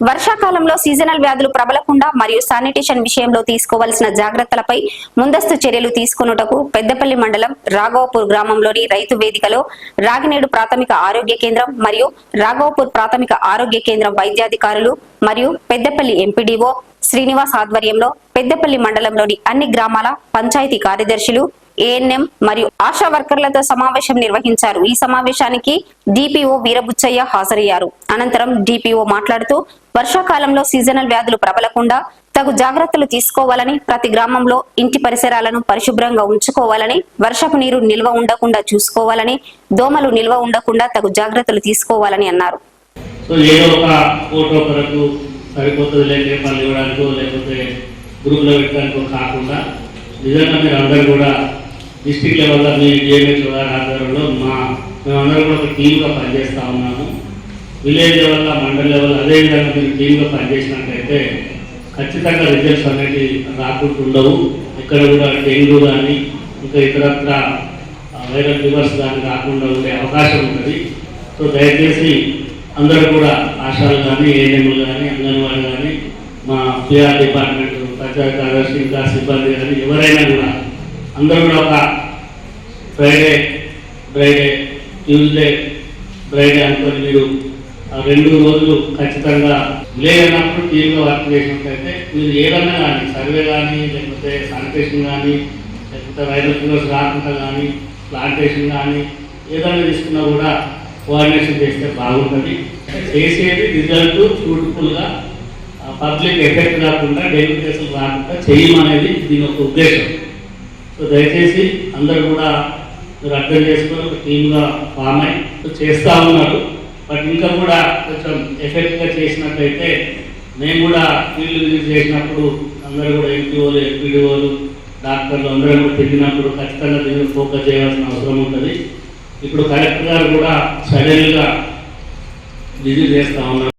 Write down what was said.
వర్షాకాలంలో సీజనల్ వ్యాధులు ప్రబలకుండా మరియు శానిటేషన్ విషయంలో తీసుకోవాల్సిన జాగ్రత్తలపై ముందస్తు చర్యలు తీసుకొనుటకు పెద్దపల్లి మండలం రాఘవపూర్ గ్రామంలోని రైతు వేదికలో రాగినేడు ప్రాథమిక ఆరోగ్య కేంద్రం మరియు రాఘవపూర్ ప్రాథమిక ఆరోగ్య కేంద్రం వైద్యాధికారులు మరియు పెద్దపల్లి ఎంపీడీఓ శ్రీనివాస్ ఆధ్వర్యంలో పెద్దపల్లి మండలంలోని అన్ని గ్రామాల పంచాయతీ కార్యదర్శులు ఏఎన్ఎం మరియు ఆశా వర్కర్లతో సమావేశం నిర్వహించారు. ఈ సమావేశానికి డిపిఓ వీరబుచ్చయ్య హాజరయ్యారు. అనంతరం డిపిఓ మాట్లాడుతూ వర్షాకాలంలో సీజనల్ వ్యాధులు ప్రబలకుండా తగు జాగ్రత్తలు తీసుకోవాలని ప్రతి గ్రామంలో ఇంటి పరిసరాలను పరిశుభ్రంగా ఉంచుకోవాలని వర్షపు నీరు నిల్వ ఉండకుండా చూసుకోవాలని దోమలు నిల్వ ఉండకుండా తగు జాగ్రత్తలు తీసుకోవాలని అన్నారు. సరిపోతుంది లేకపోతే పనులు ఇవ్వడానికో లేకపోతే గ్రూప్లో పెట్టడానికో కాకుండా. నిజంగా మీరు అందరూ కూడా డిస్టిక్ లెవెల్లో మీ జేఎంహెచ్ గారి ఆధ్వర్యంలో మా మేమందరం కూడా ఒక టీమ్గా పనిచేస్తూ ఉన్నాము. విలేజ్ లెవెల్లో మండల లెవెల్ అదేవిధంగా మీరు టీమ్గా పనిచేసినట్లయితే ఖచ్చితంగా రిజల్ట్స్ అనేవి రాకుండా ఉండవు ఇక్కడ కూడా డెంగ్యూ కానీ ఇంకా ఇతరత్ర వైరల్ ఫీవర్స్ కానీ రాకుండా ఉండే అవకాశం ఉంటుంది. సో దయచేసి అందరూ కూడా ఆశాలు కానీ ఏఎన్ఎంలు కానీ అంగన్వాడీ కానీ మా పిఆర్ డిపార్ట్మెంట్ పంచాయతీ కార్యదర్శి ఇంకా సిబ్బంది కానీ ఎవరైనా కూడా అందరూ కూడా ఒక ఫ్రైడే ఫ్రైడే ట్యూస్డే ఫ్రైడే అనుకొని మీరు రెండు రోజులు ఖచ్చితంగా లేదన్నప్పుడు టీవీలో వర్క్ చేసినట్లయితే మీరు ఏదన్నా కానీ సర్వే కానీ లేకపోతే శానిటేషన్ కానీ లేకపోతే వైరల్ ఫీవర్స్ రాకుండా కానీ ప్లాంటేషన్ కానీ ఏదైనా తీసుకున్నా కూడా కోఆర్డినేషన్ చేస్తే బాగుంటుంది. చేసేది రిజల్ట్ బ్యూటిఫుల్గా పబ్లిక్ ఎఫెక్ట్ రాకుండా డెంగ్యూ కేసులు రాకుండా చేయమనేది దీని ఒక ఉద్దేశం. సో దయచేసి అందరూ కూడా మీరు అర్థం చేసుకొని ఒక టీమ్గా ఫామ్ అయి చేస్తూ ఉన్నారు. బట్ ఇంకా కూడా కొంచెం ఎఫెక్ట్గా చేసినట్లయితే మేము కూడా ఫీల్డ్ విజిట్ చేసినప్పుడు అందరూ కూడా ఎంపీఓలు ఎంపీడీఓలు డాక్టర్లు అందరూ కూడా తిరిగినప్పుడు ఖచ్చితంగా దీన్ని ఫోకస్ చేయాల్సిన అవసరం ఉంటుంది. ఇప్పుడు కలెక్టర్ గారు కూడా సడన్గా విజిట్ చేస్తా ఉన్నారు.